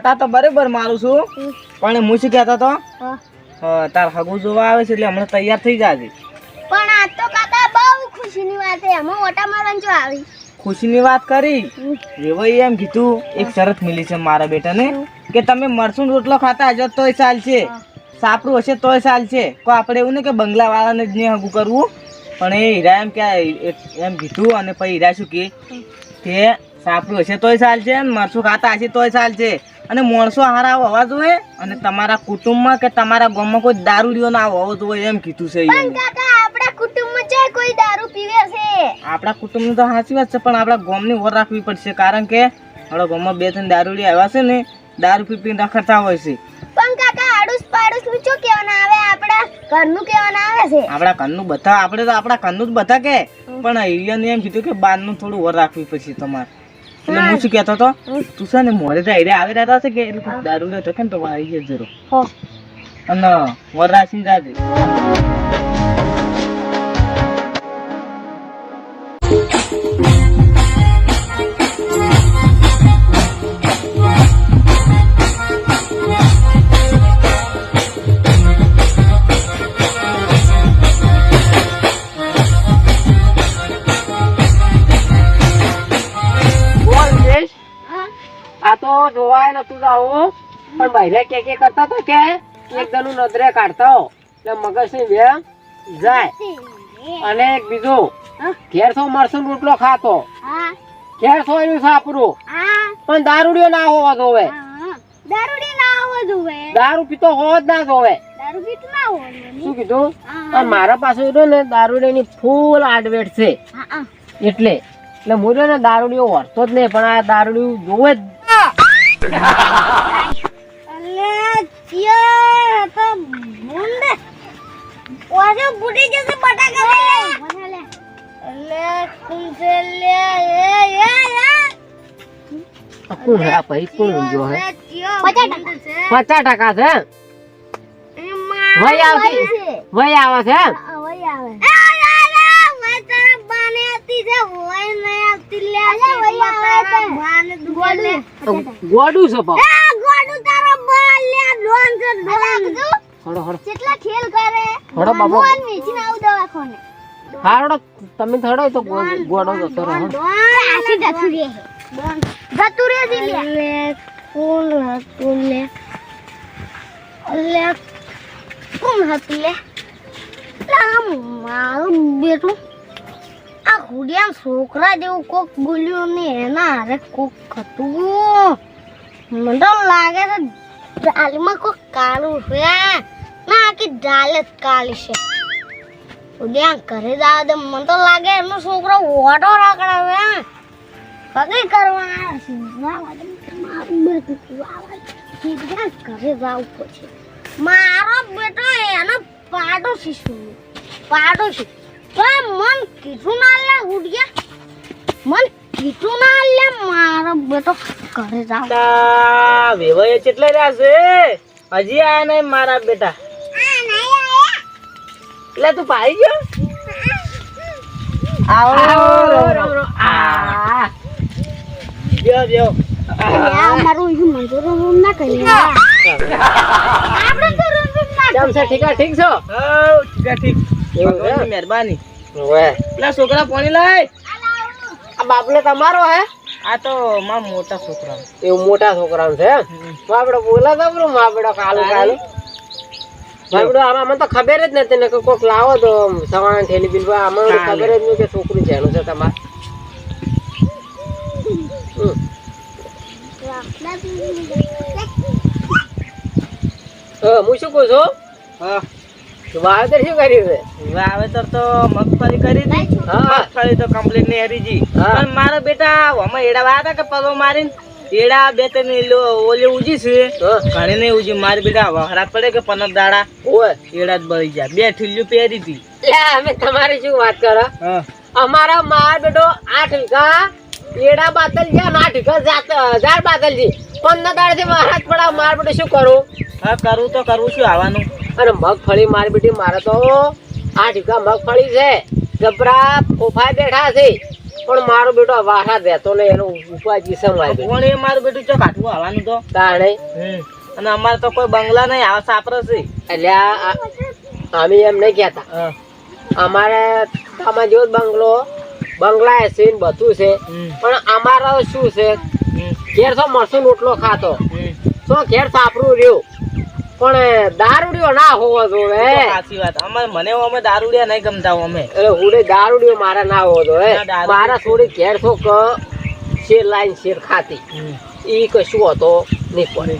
ઓટા તો બરાબર મારું છું. પણ હું શું કહેતો તો હા. હા, તાર હગુ જોવા આવે છે એટલે હમણાં તૈયાર થઈ જાજે. પણ આ તો કાકા બહુ ખુશીની વાત છે. એમાં ઓટા મારવાનું જો આવી. ખુશીની વાત કરી. એવોય એમ કીધું એક શરત મિલી છે મારા બેટાને કે તમે મરસું રોટલો ખાતા હજો તોય ચાલશે. સાપડું હશે તોય ચાલશે. કો આપણે એવું ને કે બંગલા વાળાને જ નહીં હગું કરવું. પણ એ હીરા એમ કે એમ કીધું અને પછી હીરા શું કે સાપડું હશે તોય ચાલશે મરસું ખાતા હશે તોય ચાલશે. અને માણસો હારા હોવા જોઈએ અને તમારા કુટુંબમાં કે તમારા ગામમાં કોઈ દારૂડિયો ના હોવો જોઈએ એમ કીધું છે પણ આપણા કુટુંબમાં છે કોઈ દારૂ પીવે છે? આપણા કુટુંબની તો સાચી વાત છે પણ આપણા ગામની ઓર રાખવી પડશે કારણ કે આપણા ગામમાં બે ત્રણ દારૂ આવ્યા છે ને દારૂ પી પીને રખડતા હોય છે. પણ કાકા આડુસ પાડુસનું શું કહેવાના આવે? આપણા ઘરનું કહેવાના આવે છે? આપણા ઘરનું બધા આપણે તો આપણા ઘરનું જ બધા કે. પણ અહીંયા એમ કીધું કે બહારનું થોડું ઓર રાખવી પડશે તમારે. એટલે હું. શું કહેતો હતો? તું છે ને મોરે તો આઈડિયા આવી રહ્યા છે કે એટલે દારૂ લેતો કે ને તો આવી જજો અને વર જાજે. પણ ભાઈ કે કે કરતા હતા કે એક દનું નદરે કાઢતા. હો એટલે મગજની વેમ જાય. અને એક બીજું. ઘેર સો મરસું રોટલો ખાતો. ઘેર સો એનું સાપરું. પણ દારૂડિયો ના હોવા જોવે. ના જોવે. દારૂ પીતો હોવો જ ના જોવે. દારૂ પીત ના હોવું શું કીધું. મારા પાસે રહ્યો ને દારૂડિયાની ફૂલ આડવેટ છે. એટલે એટલે હું ને દારૂડિયો વરતો જ નહીં પણ આ દારૂડિયું જોવે જ અલે ચિયા તો મુંડે ઓજો ફૂટી જશે બટાકા લઈ લે અલે કુંસે લે એ એ આ કોણ હે ભાઈ કોણ ઊંઘ્યો હે પચાસ ટકા પચાસ ટકા છે વહી આવતી વહી આવે છે એમ? ગોડું છે પાછું. હળો હળો. કેટલા ખેલ કરે. હળો બાબા. મોહન વેચીને આવું દવાખાને. હારડો તમે થડો તો ગોડો જતો રહે. આશી જતું જતું છે લે કોણ હતું લે. લે કોણ હતું લે. લે, મારું બેટું. આ છોકરા જેવું કોક બોલ્યું ને એના હારે કોક હતું. મને લાગે છે ડાલમાં કોક કાળું છે. ના આખી ડાલ જ કાળી છે. ઉડ્યા ઘરે જાવ દે. મને તો લાગે એમનો છોકરો ઓટો રાખડાવે. કઈ કરવા ઘરે જાવ પછી મારો બેટો એનો પાડો શીશુ પાડો છે. એ મન કીધું ના લે ઉડ્યા. મન કીધું ના લે મારો બેટો ઘરે જાવ વેવાય કેટલે રહ્યા છે? હજી આયા નહીં મારા બેટા. એટલે તું પાઈ ગયો? આવો. આ. મારું મંજૂર ના કરી આપણે તો રૂમ રૂમ ના કેમ છે? ઠીક ઠીક છો? ઠીક છે, ઠીક. મહેરબાની. પેલા છોકરા પાણી લાય. આ બાપલો તમારો હે? આ તો માં મોટા છોકરા એવું મોટા છોકરાનું છે? બાપડો બોલા તો બાપડો કાલું કાલું બાપડો આમાં મને તો ખબર જ નથી ને કે કોક લાવો તો સવાણ થેલી બિલ આમાં ખબર જ નહીં કે છોકરું છે એનું છે તમારે. હું શું કહું છું? હા. વાવેતર શું કર્યું છે? વાવેતર તો મગફળી કરી હતી. હા. મગફળી તો કમ્પ્લીટની હરી જી પણ મારા બેટા અમે એડા વાયા હતા કે પગો મારીને? એડા બે ત્રણ લો- ઓલી ઉજી છે. ઘણી નહીં ઉજી મારી બેટા વહરા પડે કે પંદર દાડા? ઓય. એડા જ બળી જાય. બે ઠીલ્યું પહેરી હતી. અમે તમારી શું વાત કરો? અમારા માર બેટો આઠ વીઘા એડા બાતલ છે આઠ વીઘા જાર બાતલ છે. પંદર દાડથી મહારાજ પડા. માર બેટો શું કરું? હા કરવું તો કરવું શું આવવાનું. અને મગફળી મારી બેટી મારે તો આ ઢીકા મગફળી છે. ગભરા ફોફાય બેઠા છે. પણ મારો બેટો વાહા રહેતો ને એનો ઉપાય છે મારે પણ એ મારું બેટું? ચો કાઠું આવવાનું તો. તાણે. અને અમારે તો કોઈ બંગલા નહીં આવે સાપરો છે. એટલે અમે એમ નહીં કહેતા. અમારે તમારે જેવો બંગલો બંગલા છે ને બધું છે. પણ અમારો શું છે? ઘેર તો મરસું રોટલો ખાતો. તો ઘેર સાપરું રહ્યું. પણ દારૂડિયો ના હોવો જોવે સાચી વાત. અમે મને અમે દારૂડિયા નહીં ગમતા અમે. એટલે હુડે દારૂડિયો મારા ના હોવો ના, મારા થોડી ઘેર ક- શેર લાઈન શેર ખાતી. એ ઈ કશું હતો નહીં પડે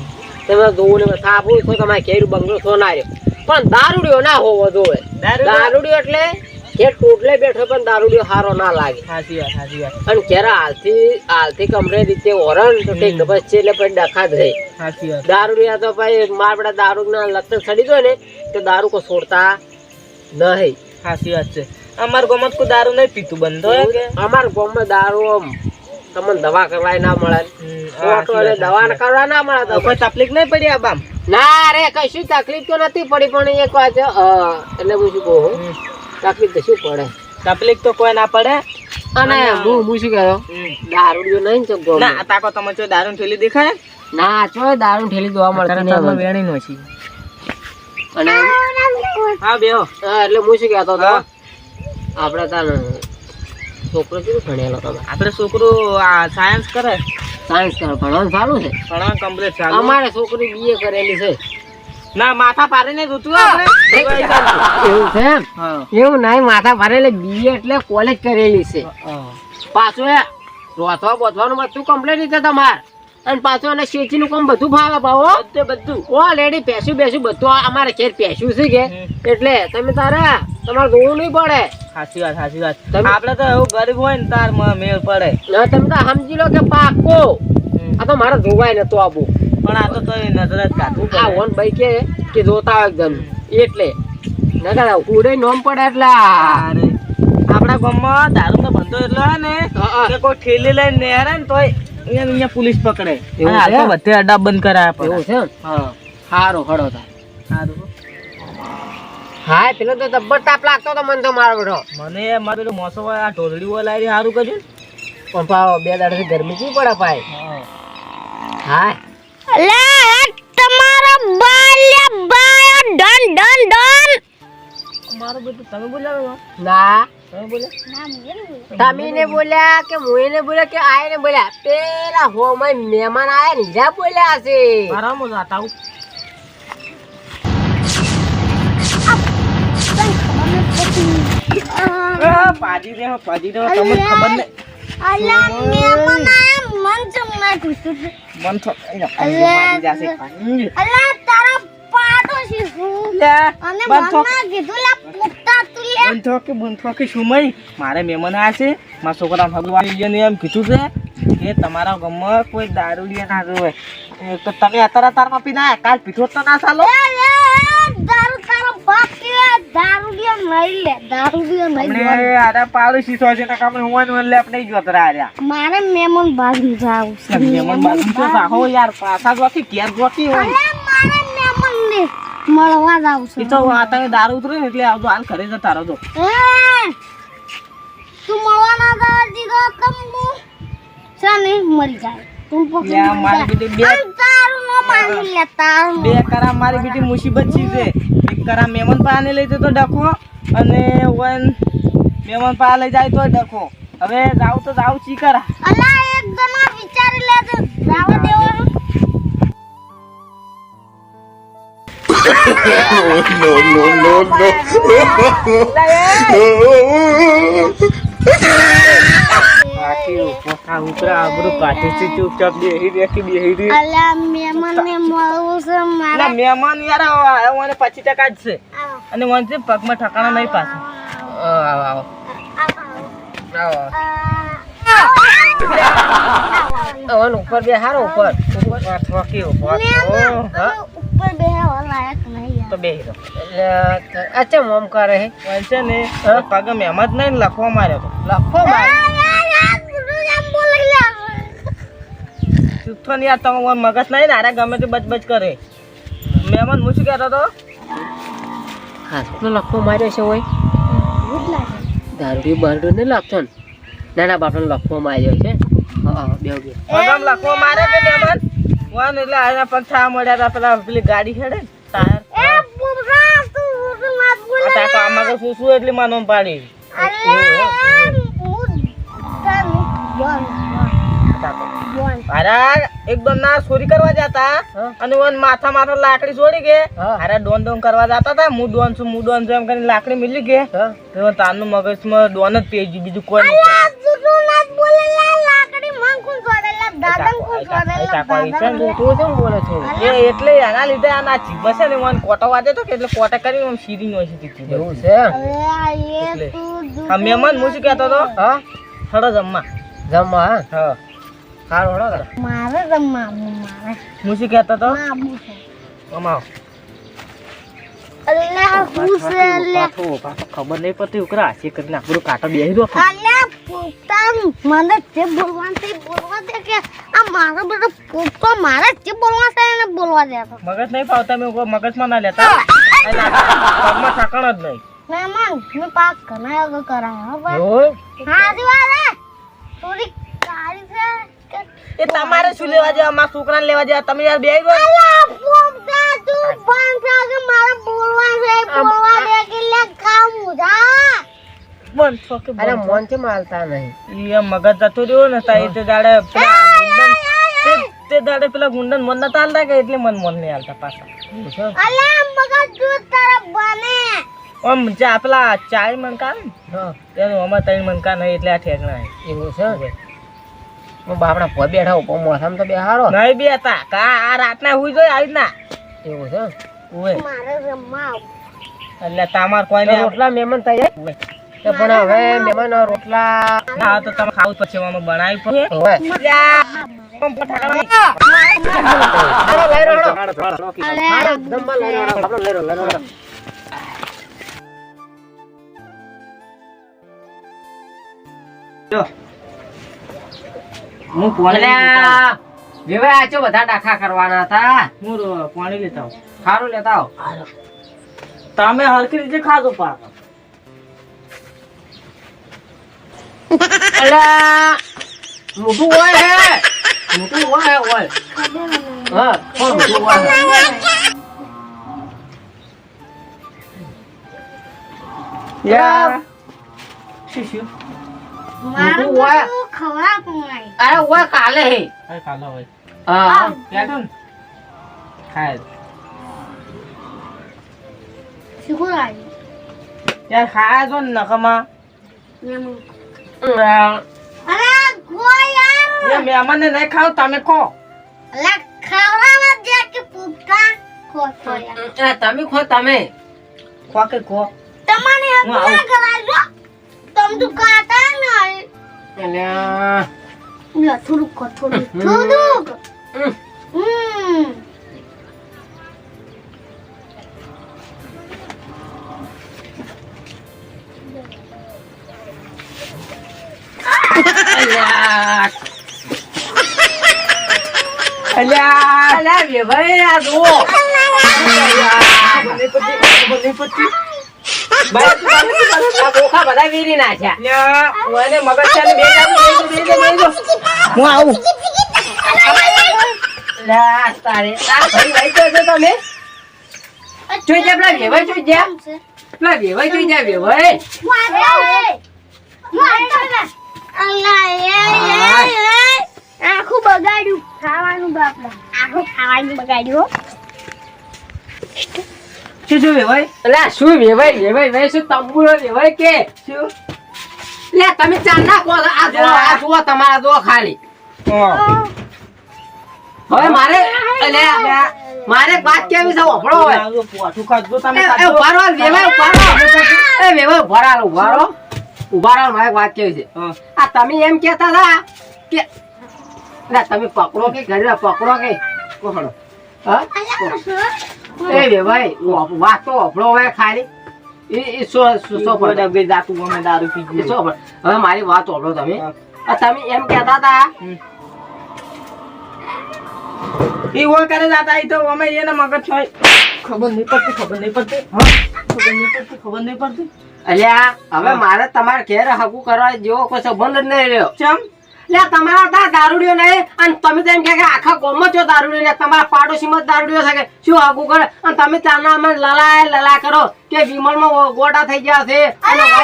તમે જોવું ને સાપરું તો તમારે ઘેર બંગલો સોના રહ્યો. પણ દારૂડિયો ના હોવો દારૂડિયો? દારૂડિયો એટલે ઘેર ટોટલે બેઠો પણ દારૂડિયો હારો ના લાગે. સાચી વાત સાચી વાત. અને ક્યારે હાલથી હાલથી કમરે રીતે ઓરણ તો ને બસ છે એટલે પછી ડખા જ રહી. સાચી વાત. દારૂડિયા તો ભાઈ માર બધા દારૂ ના લત સડી દો ને તો દારૂ કો છોડતા નહીં. સાચી વાત છે. અમાર ગામમાં કોઈ દારૂ નહીં પીતું બંધ અમાર ગામમાં દારૂ આમ તમને દવા કરવા ના મળે. દવા કરવા ના મળે તો કોઈ તકલીફ નહીં પડી આબામ ના રે કશું તકલીફ તો નથી પડી પણ એક વાત એટલે હું શું કહું. તકલીફ તો શું પડે? તકલીફ તો કોઈ ના પડે. અને હું હું શું કહ્યો? દારૂ જો નહીં ગામમાં. ના તાકો તમે જો દારૂ ઠેલી દેખાય? ના ચો દારૂ ઠેલી જોવા મળતી નહીં મને. વેણી નો છે અને હા બેહો. હા, એટલે હું શું કહેતો હતો? આપણે તાર છોકરો કેવું ભણેલો તમે? આપણે છોકરું આ સાયન્સ કરે. સાયન્સ કરે ભણવાનું સારું છે. ભણવાનું કમ્પ્લીટ ચાલુ. અમારે છોકરી બીએ કરેલી છે. ના માથા પારે ને ઋતુ એવું છે એવું નહીં માથા ભરેલી બીએ એટલે કોલેજ કરેલી છે. પાછું એ રોથવા બોથવાનું બધું કમ્પ્લેટ રીતે તમાર. અને પાછું અને શેચીનું કામ બધું ફાવે ભાવો. તે બધું. ઓલરેડી પેશું બેસું બધું અમારે ઘેર પેશું છે કે? એટલે તમે તારે તમારે જોવું નહીં પડે. સાચી વાત સાચી વાત. તમે- આપણે તો એવું ગરીબ હોય ને તાર મેળ પડે. તમે તો સમજી લો કે પાકો આ તો મારે જોવાય નતો આબુ. પણ આ તો તોય નજર જ કાઢું આ ઓન ભાઈ કે કે જોતા હોય એકદમ. એટલે. નકર ઉડે નોમ પડે એટલે અરે. આપણા ગામમાં દારૂ તો બંધો એટલો હે ને. કે કોઈ ઠેલી લઈને નેહરે ને તોય અહીંયા અહીંયા પોલીસ પકડે. એવું તો છે? બધે અડ્ડા બંધ કરાયા પડે. એવું છે? હા. હારું હડો થાય સારું હા પેલો તો જબ્બર તાપ લાગતો તો મને તો મારો બેઠો મને મારે પેલું મોસો આ ઢોલડી સારું કરજો પણ પાવ બે દાડાથી ગરમી કેવી પડે પાય હા. અલે તમારા બાલ્યા બાયો ડન ડન ડન. મારું બધું તમે બોલાવો ના. તમે બોલ્યા? તમે ને બોલ્યા કે હું બોલ્યા કે આ બોલ્યા? પેલા હોમાં મહેમાન આયા ને જા બોલ્યા છે. મારા મો જાતા હું પાજી દે પાજી દે તમને ખબર નહીં. આયા ના બંધ લે લે થો થો કે શું મારે મહેમાન આવ્યા છે છોકરા ભગવાન એને એમ કીધું છે કે તમારા ગામમાં કોઈ દારૂડિયા ના જોવે તો તમે અત્યારે અત્યારમાં પીને આયા કાલ પીઠો તો ના દારૂ બાપ જ મારે મહેમાન બાજુ જાવું છે. મહેમાન તો સાહો યાર પાછા જોકી ઘેર જોકી હોય. મારે મહેમાન ને મળવા જાવું છે. તો આ દારૂ ઉતરે એટલે આવતો હાલ ઘરે જતા રહો તો તું મળવા ના જવા દીધો તો હું મરી જાય. તું પકડી મારી બેટી બે- તારું નો માની લે તારું બે કરા મારી બેટી મુસીબત છે. એક કરા મહેમાન પાને લઈ જતો ડખો અને વન મેમન પા લઈ જાય તો ડખો. હવે જાવ તો જાવ ચી કરા અલા એક જણા વિચારી લેજે. જાવા દેવાનું નો ઊભો થા, ઉપરા આબરૂ કાઢી છે ચૂપચાપ બેહી બેઠી બેહી રહી. અલા મહેમાન ને મળવું છે મહેમાન યાર આવો મને પચીસ ટકા જ છે. અને મને છે પગમાં ઠકાણા નહીં પાછું. આવો આવો. આવો, ઉપર બે હારો ઉપર. ઉપર. બેહવા લાયક નહીં તો બેહી રહો. એટલે અચ્છા મોમ કરે હે. છે ને પગ મહેમાન જ નહીં લખવા માર્યો લખવા લખો ચૂથો નહીં યાર તમે મને મગજ નહીં ને આરે ગમે તે બચ બચ કરે. મહેમાન હું શું કહેતો હતો? હાથનો લખો માર્યો છે હોય દારૂ લાગે. નહીં લાગતો ને. નાના બાપને લખવો માર્યો છે. હા બેહો બેહો. લખો મારે કે મહેમાન? વાન એટલે આના પગ થા મળ્યા હતા પેલા પેલી ગાડી હેડે ટાયર. આમાં શું શું એટલી માનવ પાડી અરે એકદમ ના ચોરી કરવા જતા. અને વન માથા માથા લાકડી છોડી કે. અરે ડોન ડોન કરવા જતા હતા હું ડોન છું હું ડોન છું એમ કરીને લાકડી મિલી કે. તો તારનું મગજમાં ડોન જ પેજ બીજું કોઈ નહીં તું તું છે તું છો? એટલે એના લીધે આ નાચી છે ને મને કોટો વાજે તો એટલે કોટે કરી આમ સીધી નો સીધી એવું છે. એટલે. હા મહેમાન હું શું કહેતો હતો? હા? થોડો જમવા. જમવા હા. હા સારું હળો. મારે રમવાનું મારે. હું શું કહેતો તો? અમાવ અલ્લાહ હું છે પાછો પાછો ખબર નહીં પડતી ઉકરા છે કરીને આપણું કાંટો બેહી દો અલ્યા પોતાન મને જે બોલવાનું તે બોલવા દે કે આ મારો બધો પોતો મારે જે બોલવા છે એને બોલવા દે મગજ નહીં પાવતા મેં મગજમાં ના લેતા. પગમાં ઠાકણ જ નહીં. મહેમાન મેં પાક ઘણા આગળ કરાયા હો હા દિવાલે થોડી કાળી છે. એ તમારે શું લેવા જવા? મારા છોકરાને લેવા જાય તમે યાર બેહી ગયો. અલ્યા પોતા તું બંધ થા કે મારે બોલવા છે બોલવા દે કે લે કામ ઉધા બંધ છો કે અરે બંધ મોન કેમ નહીં. ઈ મગજ જતું રહ્યું ને તા એ તે દાડે પેલા ગુંડન તે- તે દાડે પેલા ગુંડન મન નતા હાલતા કે એટલે મન મન નહીં હાલતા પાછા? એવું મગજ તું તારા બને. આમ ચા પેલા ચાય મનકા ને? તેનું અમારે ત્રણ મનકા નહીં એટલે આ ઠેકણા એવું છે. હું બાપડા ભોય બેઠા ઉપર મોસામાં તો બેહારો નહીં બે હતા કા આ રાતના હુઈ જોઈ આવી ના એવું છે ઓય મારે રમવા એટલે તમાર કોઈને રોટલા મહેમાન તૈયાર ઓય. તો પણ હવે મહેમાન રોટલા. ના તો તમે ખાવું પછી અમે બનાવી પડે ઓય. જો. હું પાણી લેતા વિવાહ વેવાઈ બધા ડાખા કરવાના હતા? હું પાણી લેતા આવું. ખારું લેતા આવો. તમે હરખી રીતે ખાધો પાક. અલ્યા મોટું હોય હે. મોટું હોય હોય. હા કોણ મોટું હોય? યાર શું શું મારું બધું ખવડાવતું નહીં. અરે હોય કાલે. હે અરે કાલો હોય. હા. ને? ખાય. શીખું લાગ્યું. યાર ખાયા છો ને નખમાં? મહેમાન. અલ્યા, અરે ગો યાર. એ મહેમાનને નહીં ખાવ તમે ખો. તમે ખો તમે. ખો કે ખો? તમારે તમે તો કાતા નહીં. અલ્યા લે, થોડુંક. હમ. થોડુંક. ઉહ, હમ. અલ્યા અલ્યા અલ્યા વેવાઈ આ જુઓ બંને પટ્ટી, બંને પટ્ટી. આ વીરી નાખ્યા મગજ બે. હું આવું તમે જોઈ જા પેલા વેવાઈ જોઈ પેલા વેવાય જોઈ જા એ. આખું બગાડ્યું ખાવાનું આખું ખાવાનું બગાડ્યું. શું શું ભાઈ અલા શું વેવાઈ વેવાઈ વેવાઈ શું તંબુરો વેવાઈ કે? શું? લે તમે ચાર ના કહો આ જુઓ આ જુઓ તમારા જુઓ ખાલી. હવે મારે એટલે મારે વાત કેવી છે ઓફળો હોય પોઠું ખાધું તમે એ, એ, ખાધું. ઊભા રહો, વેવાઈ ઊભા રહો. એ વેવાઈ ઊભા રહો, ઊભા રહો. મારે વાત કેવી છે. આ તમે એમ કેતા હતા કે ના તમે પકડો કે ઘરે પકડો કે? કોહડો હા? એ વેવાઈ ઓ- વાત તો ઓફળો હોય ખાલી. એ એ સો સો સો કોઈ જાતું ગમે દારૂ પી ગયું. સો પડે. હવે મારી વાત ઓફળો તમે. તમે એમ કેતા હતા? એ ઈ કરે જાતા એ તો અમે એને મગજ હોય. ખબર નહીં પડતી ખબર નહીં પડતી. ખબર નહીં પડતી ખબર નહીં પડતી. અલ્યા હવે મારે તમારે ઘેર હગું કરવા જેવો કોઈ સંબંધ જ નહીં રહ્યો. ચમ? લે તમારા ત્યાં દારૂડિયો નહીં. અને તમે તો એમ કે આખા ગામમાં છો દારૂડિયો ને તમારા પાડોશીમાં જ દારૂડિયો છે કે? શું આગું કરે? અને તમે ત્યાંના અમે લલાય લલા કરો કે વિમલમાં ગોટા થઈ ગયા છે. અને તો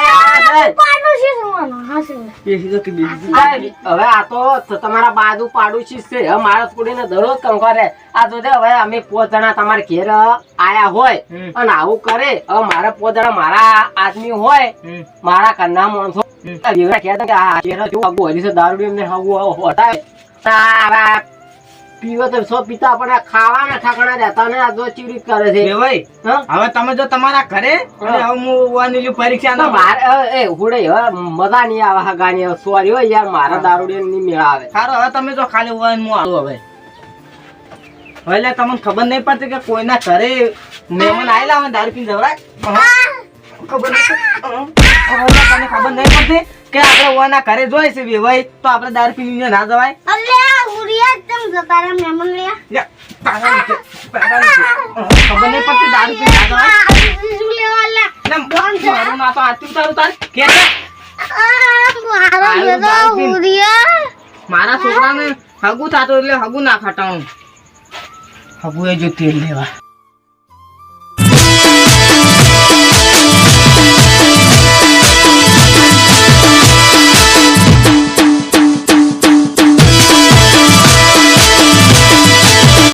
હવે આ તો તમારા બાજુ પાડોશી છે. હવે મારા છોડીને દરરોજ કામ કરે આ તો હવે અમે પોત જણા તમારા ઘેર આયા હોય અને આવું કરે. હવે મારા પોત જણા મારા આદમી હોય. મારા કન્ના માણસો પીવો તો સો પીતા પણ ખાવાના ઠાકણા રહેતા ને આ ચીવડી કરે છે ભાઈ હવે તમે જો તમારા ઘરે અને હવે હું વાનીલી પરીક્ષા ના મારે એ હુડે હવે મજા નહીં આવે હગાની સોરી હોય યાર મારા દારૂ ની મેળ આવે સારો હવે તમે જો ખાલી વાન હું આવું હવે એટલે તમને ખબર નહીં પડતી કે કોઈના ઘરે મહેમાન આવેલા હોય દારૂ પીને જવરાય ખબર તમને ખબર નહીં પડતી કે આપણે ઓના ઘરે જોઈ છે વેવાઈ તો આપણે દારૂ પીને ના જવાય? અલે ઉરિયા તમ જતા મેમન લે. ખબર નહીં પડતી દારૂ પીને ના જવાય? બીજું લેવા લે લે, મારું ના તો આચું તારું તાર. કે? મારો આયુ ઉરિયા. મારા છોકરાને હગુ થતું એટલે હગુ ના ખટાવું હગુ એ જો તેલ લેવા.